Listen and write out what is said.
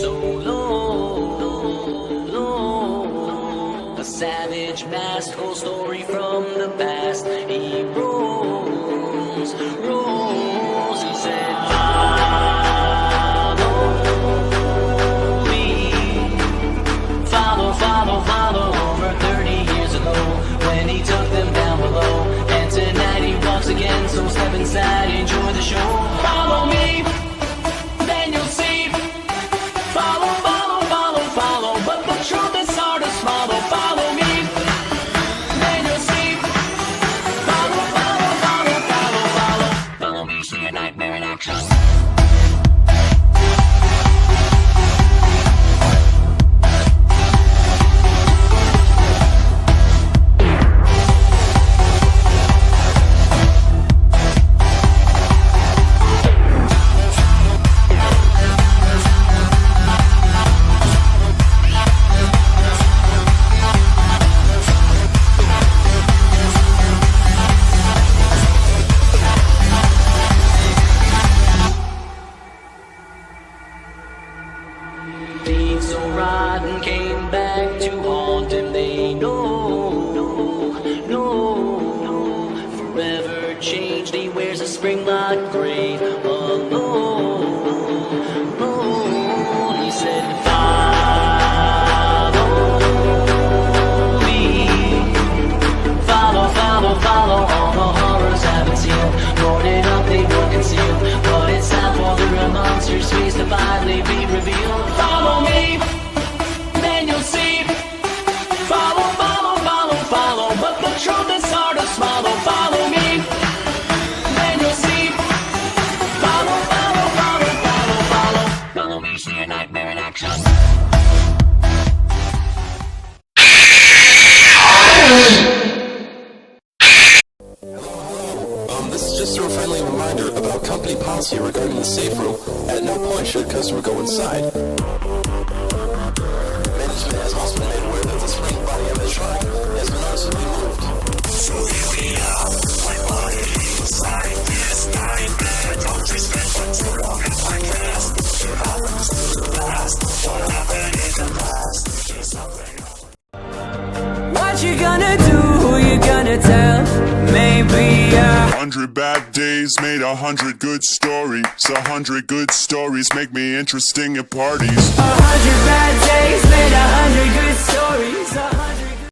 so long, long. A savage past, whole story from the past. He rolls, rolls. So rotten came back to haunt him. They know, no, no, forever changed. He wears a spring lock grave alone. alone. He said, Follow me. Follow, follow, follow. All the horrors haven't up, they. But it's time for the monster's face to finally be revealed. See a nightmare in action. Um, this is just a friendly reminder about company policy regarding the safe room. At no point should a customer go inside. Management has also gonna do? Who you gonna tell? Maybe uh Hundred bad days made a hundred good stories. A hundred good stories make me interesting at parties. a hundred bad days made a